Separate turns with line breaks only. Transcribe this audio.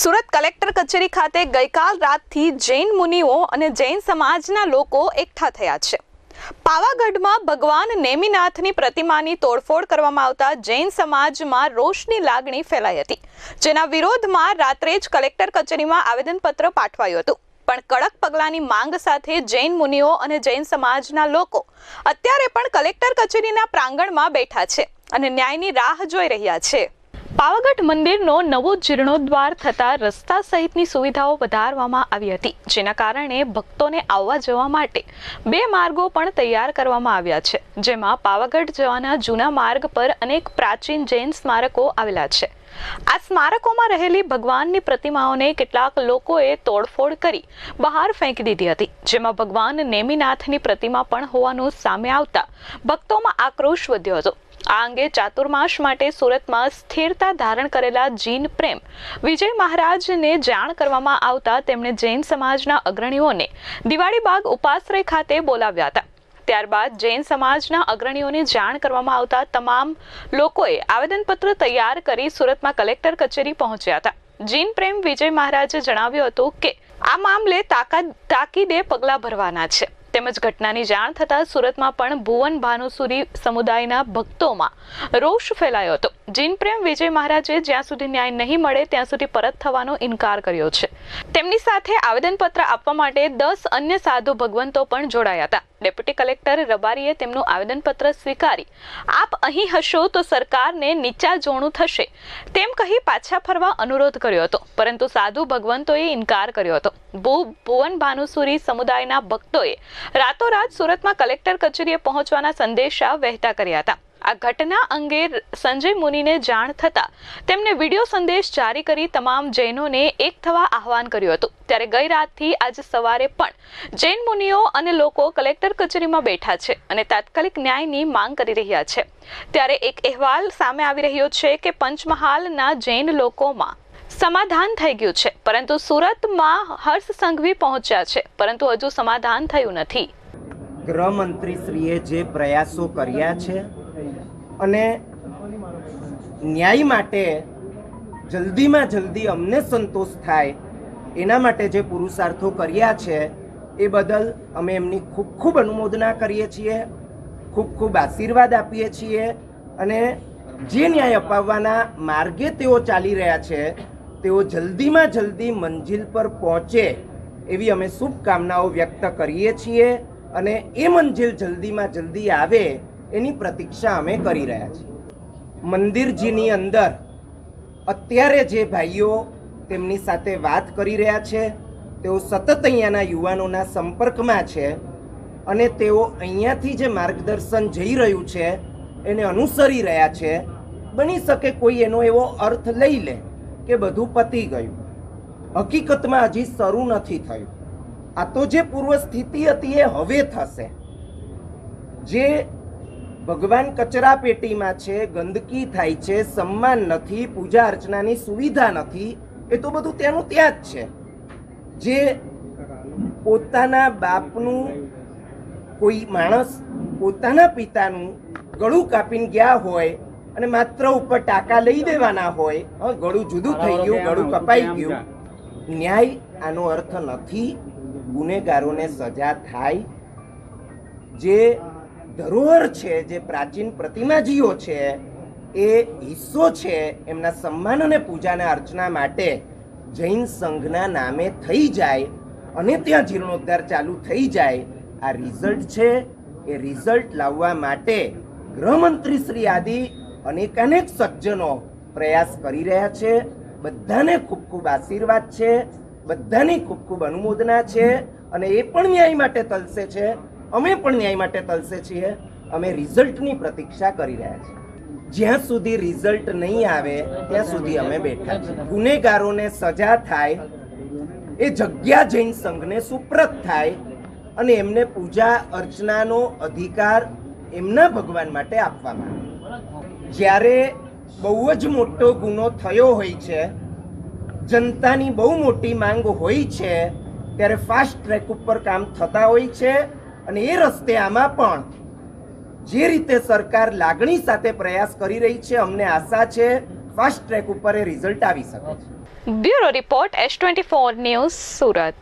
Surat collector કચેરી ખાતે ગઈકાલ રાતથી જૈન મુનિઓ અને જૈન સમાજના લોકો એકઠા થયા છે. પાવાગઢમાં ભગવાન નેમિનાથની પ્રતિમાની તોડફોડ કરવામાં આવતા જૈન સમાજમાં રોષની લાગણી ફેલાઈ હતી, જેના વિરોધમાં રાત્રે જ કલેક્ટર કચેરીમાં આવેદનપત્ર પાઠવાયું હતું. પણ કડક પગલાંની માંગ સાથે જૈન મુનિઓ અને જૈન સમાજના લોકો અત્યારે પણ કલેક્ટર કચેરીના પ્રાંગણમાં બેઠા છે અને ન્યાયની રાહ જોઈ રહ્યા છે. પાવાગઢ મંદિરનો નવો જીર્ણોદ્વાર થતા રસ્તા સહિતની સુવિધાઓ વધારવામાં આવી હતી, જેના કારણે ભક્તોને આવવા જવા માટે બે માર્ગો પણ તૈયાર કરવામાં આવ્યા છે. જેમાં પાવાગઢ જવાના જૂના માર્ગ પર અનેક પ્રાચીન જૈન સ્મારકો આવેલા છે. આ સ્મારકોમાં રહેલી ભગવાનની પ્રતિમાઓને કેટલાક લોકોએ તોડફોડ કરી બહાર ફેંકી દીધી હતી, જેમાં ભગવાન નેમિનાથની પ્રતિમા પણ હોવાનું સામે આવતા ભક્તોમાં આક્રોશ વધ્યો હતો. આ અંગે ચાતુર્માસ માટે સુરતમાં સ્થિરતા ધારણ કરેલા જીન પ્રેમ. વિજય મહારાજને જાણ કરવામાં આવતા તેમણે જૈન સમાજના અગ્રણીઓને દિવાળી બાગ ઉપાશ્રય ખાતે બોલાવ્યા હતા. ત્યારબાદ જૈન સમાજના અગ્રણીઓને જાણ કરવામાં આવતા તમામ લોકોએ આવેદનપત્ર તૈયાર કરી સુરતમાં કલેક્ટર કચેરી પહોંચ્યા હતા. જીન પ્રેમ વિજય મહારાજે જણાવ્યું હતું કે, આ મામલે તાકાત તાકીદે પગલાં ભરવાના છે. તેમજ ઘટનાની જાણ થતાં સુરતમાં પણ ભુવન ભાનુસુરી સમુદાયના ભક્તોમાં રોષ ફેલાયો હતો. જીન પ્રેમ વિજય મહારાજે જ્યાં સુધી ન્યાય નહીં મળે, ત્યાં સુધી પરત થવાનો ઇનકાર કર્યો છે. તેમની સાથે આવેદનપત્ર આપવા માટે દસ અન્ય સાધુ ભગવંતો પણ જોડાયા હતા. ડેપ્યુટી કલેક્ટર રબારીએ તેમનું આવેદનપત્ર સ્વીકારી. આપ અહીં હશો તો સરકારને નીચા જોણું થશે. તેમ કહી પાછા ફરવા અનુરોધ કર્યો હતો. પરંતુ સાધુ ભગવંતોએ ઇનકાર કર્યો હતો. ભુ- ભુવન ભાનુસુરી સમુદાયના ભક્તોએ રાતોરાત સુરતમાં કલેક્ટર કચેરીએ પહોંચવાના સંદેશા વહેતા કર્યા હતા. આ ઘટના અંગે સંજય મુનિને જાણ થતા તેમને વીડિયો સંદેશ જારી કરી તમામ જૈનોને એક થવા આહવાન કર્યું હતું. ત્યારે ગઈ રાતથી આજે સવારે પણ જૈન મુનિઓ અને લોકો કલેક્ટર કચેરીમાં બેઠા છે અને તાત્કાલિક ન્યાયની માંગ કરી રહ્યા છે. ત્યારે એક અહેવાલ સામે આવી રહ્યો છે કે પંચમહાલના જૈન લોકોમાં સમાધાન થઈ ગયું છે, પરંતુ સુરતમાં હર્ષ સંઘવી પહોંચ્યા છે, પરંતુ હજુ સમાધાન થયું નથી.
ગૃહમંત્રીશ્રીએ જે પ્રયાસો કર્યા છે અને ન્યાય માટે જલ્દીમાં જલ્દી અમને સંતોષ થાય એના માટે જે પુરુષાર્થો કર્યા છે, એ બદલ અમે એમની ખૂબ ખૂબ અનુમોદના કરીએ છીએ, ખૂબ ખૂબ આશીર્વાદ આપીએ છીએ અને જે ન્યાય અપાવવાના માર્ગે તેઓ ચાલી રહ્યા છે, તેઓ જલ્દીમાં જલ્દી મંજિલ પર પહોંચે એવી અમે શુભકામનાઓ વ્યક્ત કરીએ છીએ અને એ મંજિલ જલ્દીમાં જલ્દી આવે એની પ્રતીક્ષા અમે કરી રહ્યા છીએ. મંદિરજીની અંદર અત્યારે જે ભાઈઓ તેમની સાથે વાત કરી રહ્યા છે, તેઓ સતત અહીંયાના યુવાનોના સંપર્કમાં છે અને તેઓ અહીંયાથી જે માર્ગદર્શન જઈ રહ્યું છે, એને અનુસરી રહ્યા છે, બની શકે કોઈ એનો એવો અર્થ લઈ લે કે બધું પતી ગયું. હકીકતમાં હજી શરૂ નથી થયું. આ તો જે પૂર્વ સ્થિતિ હતી એ હવે થશે. જે ભગવાન કચરા પેટીમાં છે ગંદકી થાય છે સન્માન નથી પૂજા અર્ચનાની સુવિધા નથી એ તો બધું ત્યાંનું ત્યાં જ છે. જે પોતાના બાપનું કોઈ માણસ પોતાના પિતાનું ગળું કાપીને ગયા હોય અને માત્ર ઉપર ટાંકા લઈ દેવાના હોય ગળું જુદું થઈ ગયું ગળું કપાઈ ગયું. ન્યાય આનો અર્થ નથી. ગુનેગારોને સજા થાય. જે ધરોહર છે, જે પ્રાચીન પ્રતિમાજીઓ છે, એ હિસ્સો છે એમના સન્માન અને પૂજાના અર્ચના માટે જૈન સંઘના નામે થઈ જાય અને ત્યાં જીર્ણોદ્ધાર ચાલુ થઈ જાય. આ રિઝલ્ટ છે, એ રિઝલ્ટ લાવવા માટે ગૃહમંત્રી શ્રી આદિ અનેકાનેક સજ્જનો પ્રયાસ કરી રહ્યા છે. બધાને ખૂબ ખૂબ આશીર્વાદ છે, બધાની ખૂબ ખૂબ અનુમોદના છે અને એ પણ ન્યાય માટે તલસે છે. અમે પણ ન્યાય માટે તલસે છીએ. અમે રિઝલ્ટની પ્રતીક્ષા કરી રહ્યા છીએ. જ્યાં સુધી રિઝલ્ટ નહીં આવે, ત્યાં સુધી અમે બેઠા છીએ. ગુનેગારોને સજા થાય, એ જગ્યા જૈન સંઘને સુપ્રત થાય, અને એમને પૂજા અર્ચનાનો અધિકાર એમના ભગવાન માટે આપવામાં જ્યારે બહુ જ મોટો ગુનો થયો હોય છે, જનતાની બહુ મોટી માંગ હોય છે, ત્યારે ફાસ્ટ ટ્રેક ઉપર કામ થતા હોય છે અને એ રસ્તે આમાં પણ જે રીતે સરકાર લાગણી સાથે પ્રયાસ કરી રહી છે, અમને આશા છે ફાસ્ટ ટ્રેક ઉપર એ રિઝલ્ટ આવી શકે છે.
Bureau report S twenty four news Surat.